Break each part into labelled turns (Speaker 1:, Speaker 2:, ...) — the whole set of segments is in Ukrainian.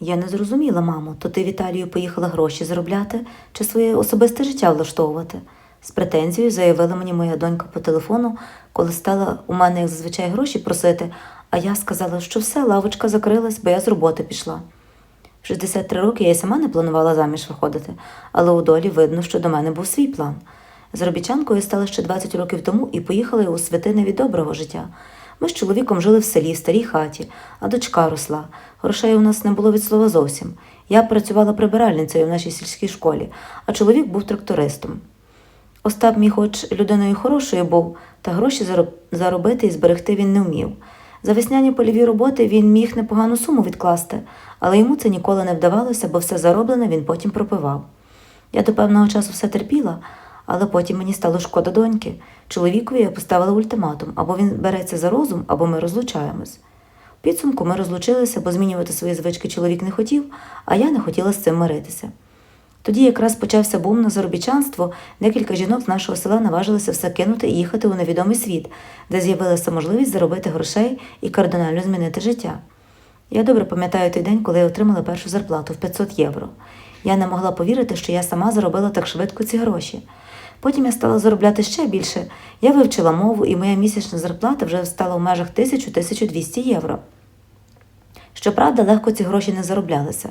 Speaker 1: Я не зрозуміла, мамо, то ти в Італію поїхала гроші заробляти чи своє особисте життя влаштовувати? З претензією заявила мені моя донька по телефону, коли стала у мене, як зазвичай, гроші просити, а я сказала, що все, лавочка закрилась, бо я з роботи пішла. В 63 роки я й сама не планувала заміж виходити, але у долі видно, що до мене був свій план. Заробітчанкою я стала ще 20 років тому і поїхала у святини від доброго життя. Ми з чоловіком жили в селі, в старій хаті, а дочка росла. Грошей у нас не було від слова зовсім. Я працювала прибиральницею в нашій сільській школі, а чоловік був трактористом. Остап мій хоч людиною хорошою був, та гроші заробити і зберегти він не вмів. За весняні польові роботи він міг непогану суму відкласти, але йому це ніколи не вдавалося, бо все зароблене він потім пропивав. Я до певного часу все терпіла, але потім мені стало шкода доньки. Чоловікові я поставила ультиматум або він береться за розум, або ми розлучаємось. В підсумку ми розлучилися, бо змінювати свої звички чоловік не хотів, а я не хотіла з цим миритися. Тоді якраз почався бум на заробітчанство, декілька жінок з нашого села наважилися все кинути і їхати у невідомий світ, де з'явилася можливість заробити грошей і кардинально змінити життя. Я добре пам'ятаю той день, коли я отримала першу зарплату в 500 євро. Я не могла повірити, що я сама заробила так швидко ці гроші. Потім я стала заробляти ще більше. Я вивчила мову, і моя місячна зарплата вже стала в межах 1000-1200 євро. Щоправда, легко ці гроші не зароблялися.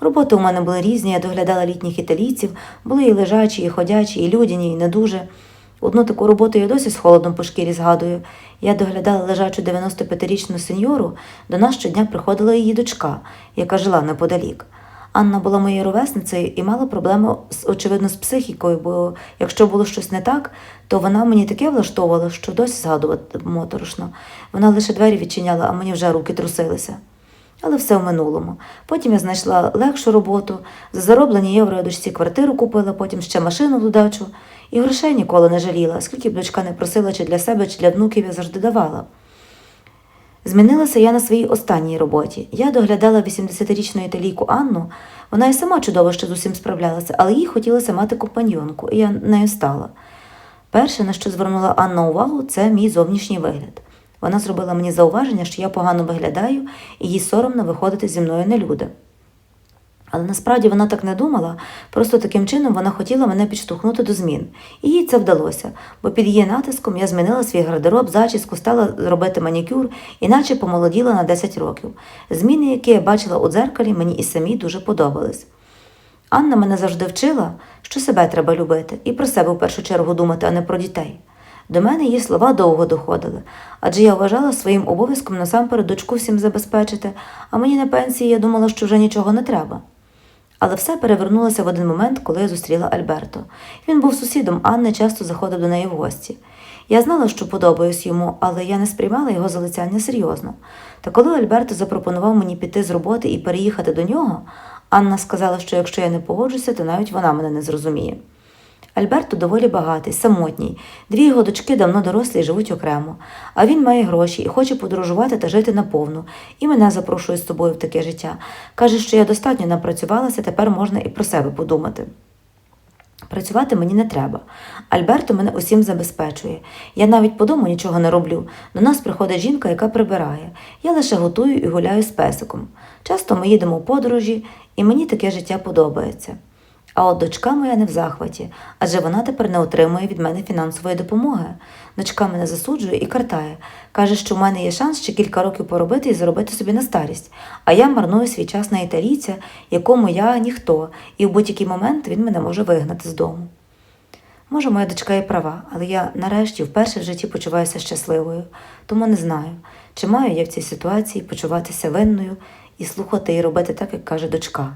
Speaker 1: Роботи у мене були різні, я доглядала літніх італійців, були і лежачі, і ходячі, і людяні, і не дуже. Одну таку роботу я досі з холодом по шкірі згадую. Я доглядала лежачу 95-річну сеньору, до нас щодня приходила її дочка, яка жила неподалік. Анна була моєю ровесницею і мала проблему, з- очевидно, з психікою, бо якщо було щось не так, то вона мені таке влаштовувала, що досі згадувати моторошно. Вона лише двері відчиняла, а мені вже руки трусилися. Але все в минулому. Потім я знайшла легшу роботу, за зароблені євро я дочці квартиру купила, потім ще машину в додачу. І грошей ніколи не жаліла, скільки б дочка не просила чи для себе, чи для внуків я завжди давала. Змінилася я на своїй останній роботі. Я доглядала 80-річну італійку Анну. Вона і сама чудово ще з усім справлялася, але їй хотілося мати компаньонку, і я нею стала. Перше, на що звернула Анна увагу, це мій зовнішній вигляд. Вона зробила мені зауваження, що я погано виглядаю, і їй соромно виходити зі мною на люди. Але насправді вона так не думала, просто таким чином вона хотіла мене підштовхнути до змін. І їй це вдалося, бо під її натиском я змінила свій гардероб, зачіску, стала робити манікюр, іначе помолоділа на 10 років. Зміни, які я бачила у дзеркалі, мені і самій дуже подобались. Анна мене завжди вчила, що себе треба любити і про себе в першу чергу думати, а не про дітей. До мене її слова довго доходили, адже я вважала своїм обов'язком насамперед дочку всім забезпечити, а мені на пенсії я думала, що вже нічого не треба. Але все перевернулося в один момент, коли я зустріла Альберто. Він був сусідом Анни, часто заходив до неї в гості. Я знала, що подобаюсь йому, але я не сприймала його залицяння серйозно. Та коли Альберто запропонував мені піти з роботи і переїхати до нього, Анна сказала, що якщо я не погоджуся, то навіть вона мене не зрозуміє. Альберто доволі багатий, самотній. Дві його дочки давно дорослі і живуть окремо. А він має гроші і хоче подорожувати та жити наповну. І мене запрошує з собою в таке життя. Каже, що я достатньо напрацювалася, тепер можна і про себе подумати. Працювати мені не треба. Альберто мене усім забезпечує. Я навіть по дому нічого не роблю. До нас приходить жінка, яка прибирає. Я лише готую і гуляю з песиком. Часто ми їдемо в подорожі, і мені таке життя подобається. А от дочка моя не в захваті, адже вона тепер не отримує від мене фінансової допомоги. Дочка мене засуджує і картає. Каже, що в мене є шанс ще кілька років поробити і заробити собі на старість. А я марную свій час на італійця, якому я ніхто, і в будь-який момент він мене може вигнати з дому. Може, моя дочка і права, але я нарешті вперше в житті почуваюся щасливою, тому не знаю, чи маю я в цій ситуації почуватися винною і слухати і робити так, як каже дочка.